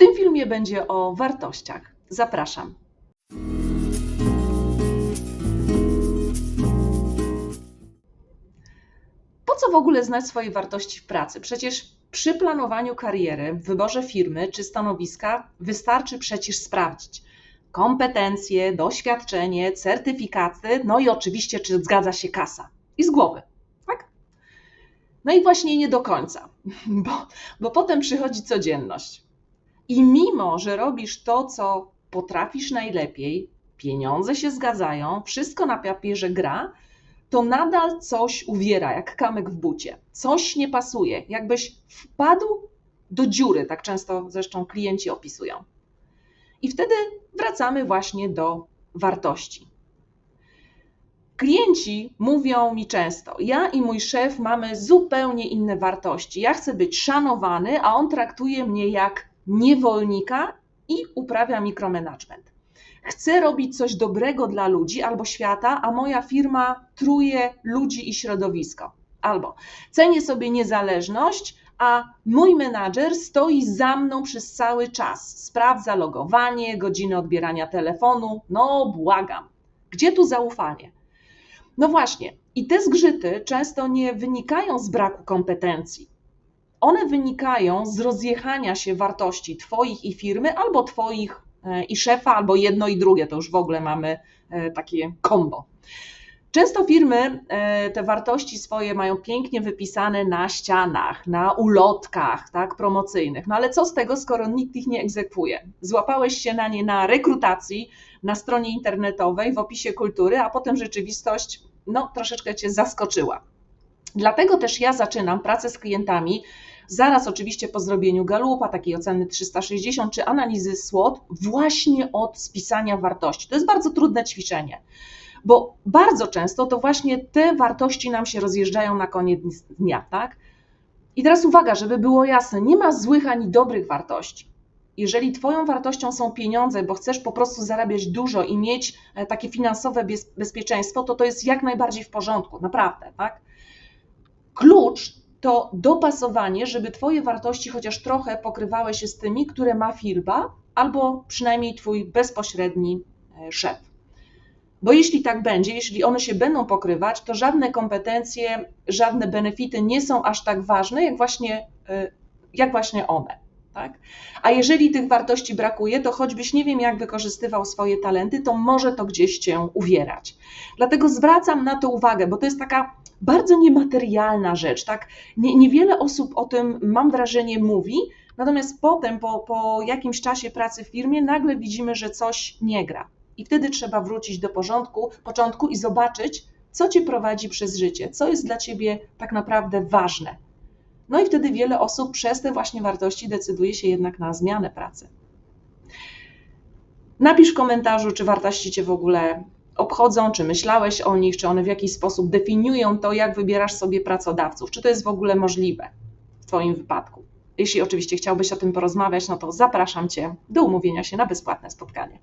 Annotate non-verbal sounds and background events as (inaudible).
tym filmie będzie o wartościach. Zapraszam. Po co w ogóle znać swoje wartości w pracy? Przecież przy planowaniu kariery, wyborze firmy czy stanowiska wystarczy przecież sprawdzić kompetencje, doświadczenie, certyfikaty, no i oczywiście, czy zgadza się kasa. I z głowy, tak? No i właśnie nie do końca, (laughs) bo, bo potem przychodzi codzienność. I mimo, że robisz to, co potrafisz najlepiej, pieniądze się zgadzają, wszystko na papierze gra, to nadal coś uwiera, jak kamyk w bucie. Coś nie pasuje, jakbyś wpadł do dziury, tak często zresztą klienci opisują. I wtedy wracamy właśnie do wartości. Klienci mówią mi często: Ja i mój szef mamy zupełnie inne wartości. Ja chcę być szanowany, a on traktuje mnie jak niewolnika i uprawia mikromanagement. Chcę robić coś dobrego dla ludzi albo świata, a moja firma truje ludzi i środowisko. Albo cenię sobie niezależność, a mój menadżer stoi za mną przez cały czas. Sprawdza logowanie, godziny odbierania telefonu. No, błagam. Gdzie tu zaufanie? No właśnie, i te zgrzyty często nie wynikają z braku kompetencji. One wynikają z rozjechania się wartości Twoich i firmy, albo Twoich e, i szefa, albo jedno i drugie. To już w ogóle mamy e, takie kombo. Często firmy e, te wartości swoje mają pięknie wypisane na ścianach, na ulotkach tak, promocyjnych. No ale co z tego, skoro nikt ich nie egzekwuje? Złapałeś się na nie na rekrutacji, na stronie internetowej, w opisie kultury, a potem rzeczywistość no, troszeczkę cię zaskoczyła. Dlatego też ja zaczynam pracę z klientami zaraz oczywiście po zrobieniu galupa, takiej oceny 360 czy analizy SWOT, właśnie od spisania wartości. To jest bardzo trudne ćwiczenie bo bardzo często to właśnie te wartości nam się rozjeżdżają na koniec dnia, tak? I teraz uwaga, żeby było jasne, nie ma złych ani dobrych wartości. Jeżeli Twoją wartością są pieniądze, bo chcesz po prostu zarabiać dużo i mieć e, takie finansowe bezpieczeństwo, to to jest jak najbardziej w porządku, naprawdę, tak? Klucz to dopasowanie, żeby Twoje wartości chociaż trochę pokrywały się z tymi, które ma firma, albo przynajmniej Twój bezpośredni e, szef. Bo jeśli tak będzie, jeśli one się będą pokrywać, to żadne kompetencje, żadne benefity nie są aż tak ważne, jak właśnie, y, jak właśnie one. Tak? A jeżeli tych wartości brakuje, to choćbyś nie wiem, jak wykorzystywał swoje talenty, to może to gdzieś cię uwierać. Dlatego zwracam na to uwagę, bo to jest taka bardzo niematerialna rzecz. Tak? Nie, niewiele osób o tym, mam wrażenie, mówi, natomiast potem, po, po jakimś czasie pracy w firmie, nagle widzimy, że coś nie gra. I wtedy trzeba wrócić do porządku, początku i zobaczyć, co cię prowadzi przez życie, co jest dla ciebie tak naprawdę ważne. No i wtedy wiele osób przez te właśnie wartości decyduje się jednak na zmianę pracy. Napisz w komentarzu, czy wartości cię w ogóle obchodzą, czy myślałeś o nich, czy one w jakiś sposób definiują to, jak wybierasz sobie pracodawców, czy to jest w ogóle możliwe w Twoim wypadku. Jeśli oczywiście chciałbyś o tym porozmawiać, no to zapraszam Cię do umówienia się na bezpłatne spotkanie.